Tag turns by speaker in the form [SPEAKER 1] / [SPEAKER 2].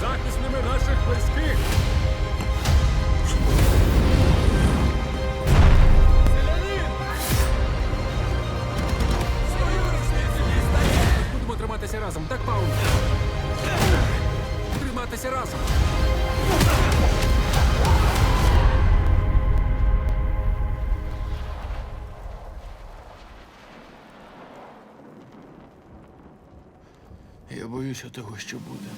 [SPEAKER 1] Захисними наших близьких. Будемо триматися разом, так, Пауль? Триматися разом!
[SPEAKER 2] Я боюся того, що буде.